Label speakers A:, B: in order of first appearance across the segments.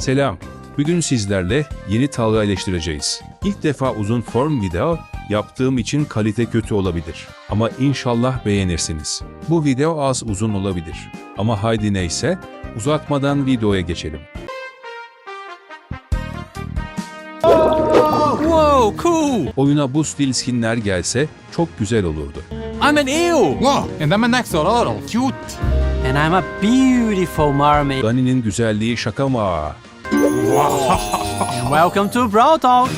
A: Selam. Bugün sizlerle yeni Talha eleştireceğiz. İlk defa uzun form video yaptığım için kalite kötü olabilir. Ama inşallah beğenirsiniz. Bu video az uzun olabilir. Ama haydi neyse uzatmadan videoya geçelim.
B: Whoa, cool!
A: Oyuna bu stil skinler gelse çok güzel olurdu.
B: I'm an eel!
C: Wow, and I'm an axolotl. Cute.
B: And I'm a beautiful mermaid.
A: Dani'nin güzelliği şaka mı?
B: And welcome to Brawl Talk!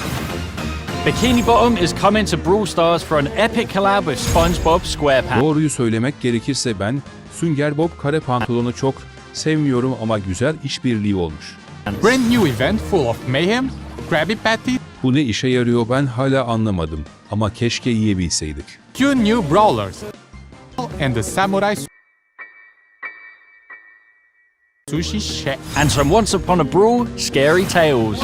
D: Bikini Bottom is coming to Brawl Stars for an epic collab with SpongeBob SquarePants.
A: Doğruyu söylemek gerekirse ben Sünger Bob kare pantolonu çok sevmiyorum ama güzel işbirliği olmuş.
C: Brand new event full of mayhem, Krabby Patty,
A: Bu ne işe yarıyor ben hala anlamadım ama keşke yiyebilseydik.
C: two new brawlers, and the samurai sushi chef.
D: And some Once Upon a Brawl Scary Tales.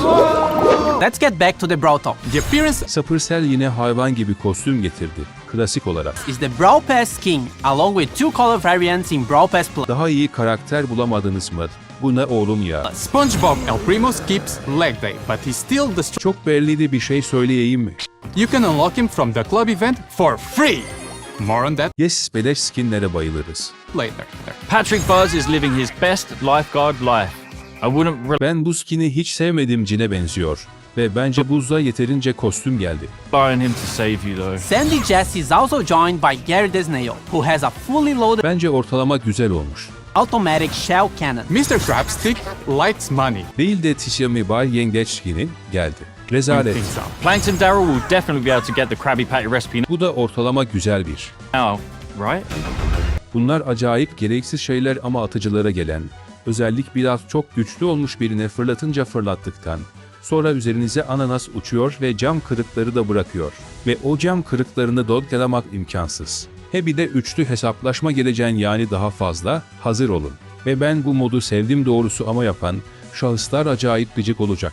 B: Let's get back to the Brawl Talk.
C: The appearance
A: Sapırsel yine hayvan gibi kostüm getirdi. Klasik olarak.
B: Is the Brawl Pass skin, along with two color variants in Brawl Pass Plus.
A: Daha iyi karakter bulamadınız mı? Bu ne oğlum ya?
C: SpongeBob El Primo skips leg day, but he's still the str-
A: Çok belliydi bir şey söyleyeyim mi?
C: You can unlock him from the club event for free. More on that
A: Yes, beleş skinlere bayılırız.
C: later.
D: Patrick Buzz is living his best lifeguard life. I wouldn't
A: Ben bu skini hiç sevmedim cine benziyor. Ve bence buzda yeterince kostüm geldi.
D: buying him to save you though.
B: Sandy Jess is also joined by Gary the Snail, who has a fully loaded
A: Bence ortalama güzel olmuş.
B: automatic shell cannon.
C: Mr. Crabstick likes money.
A: Değil de Tishami Bay Yengeç skini geldi. Rezalet.
D: Plankton Daryl will definitely be able to get the Krabby Patty recipe
A: Bu da ortalama güzel bir.
D: now, right?
A: Bunlar acayip gereksiz şeyler ama atıcılara gelen. Özellik biraz çok güçlü olmuş birine fırlatınca fırlattıktan. Sonra üzerinize ananas uçuyor ve cam kırıkları da bırakıyor. Ve o cam kırıklarını dodgelamak imkansız. He bir de üçlü hesaplaşma geleceğin yani daha fazla, hazır olun. Ve ben bu modu sevdim doğrusu ama yapan, şahıslar acayip gıcık olacak.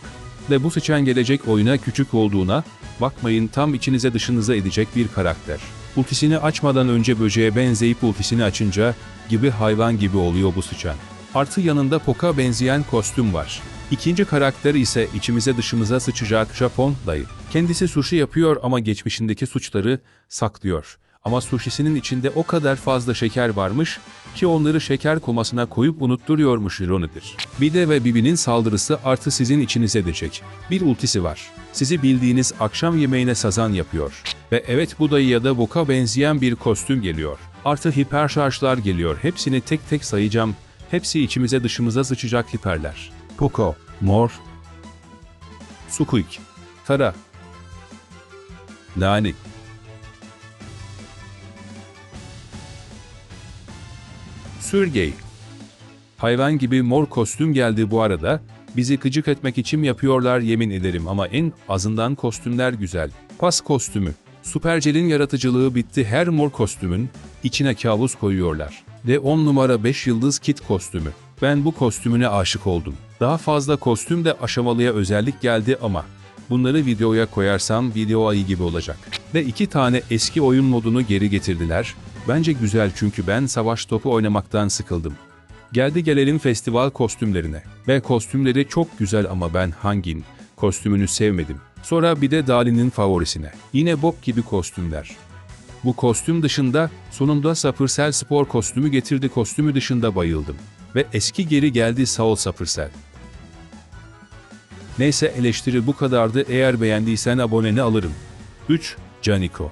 A: Ve bu sıçan gelecek oyuna küçük olduğuna, bakmayın tam içinize dışınıza edecek bir karakter. Ultisini açmadan önce böceğe benzeyip ultisini açınca gibi hayvan gibi oluyor bu sıçan. Artı yanında Poka benzeyen kostüm var. İkinci karakter ise içimize dışımıza sıçacak Japon dayı. Kendisi sushi yapıyor ama geçmişindeki suçları saklıyor. Ama sushisinin içinde o kadar fazla şeker varmış ki onları şeker komasına koyup unutturuyormuş ironidir. Bir de ve Bibi'nin saldırısı artı sizin içinize edecek. Bir ultisi var. Sizi bildiğiniz akşam yemeğine sazan yapıyor. Ve evet bu dayıya da boka benzeyen bir kostüm geliyor. Artı hiper şarjlar geliyor. Hepsini tek tek sayacağım. Hepsi içimize dışımıza sıçacak hiperler. Poco, Mor, Squeak, Tara, Nani, Sürgey. Hayvan gibi mor kostüm geldi bu arada. Bizi gıcık etmek için yapıyorlar yemin ederim ama en azından kostümler güzel. Pas kostümü. Supercel'in yaratıcılığı bitti her mor kostümün içine kabus koyuyorlar. Ve 10 numara 5 yıldız kit kostümü. Ben bu kostümüne aşık oldum. Daha fazla kostüm de aşamalıya özellik geldi ama Bunları videoya koyarsam video ayı gibi olacak. Ve iki tane eski oyun modunu geri getirdiler. Bence güzel çünkü ben savaş topu oynamaktan sıkıldım. Geldi gelelim festival kostümlerine. Ve kostümleri çok güzel ama ben hangin kostümünü sevmedim. Sonra bir de Dali'nin favorisine. Yine bok gibi kostümler. Bu kostüm dışında sonunda Sapırsel spor kostümü getirdi kostümü dışında bayıldım. Ve eski geri geldi Saul Sapırsel. Neyse eleştiri bu kadardı eğer beğendiysen aboneni alırım. 3. Caniko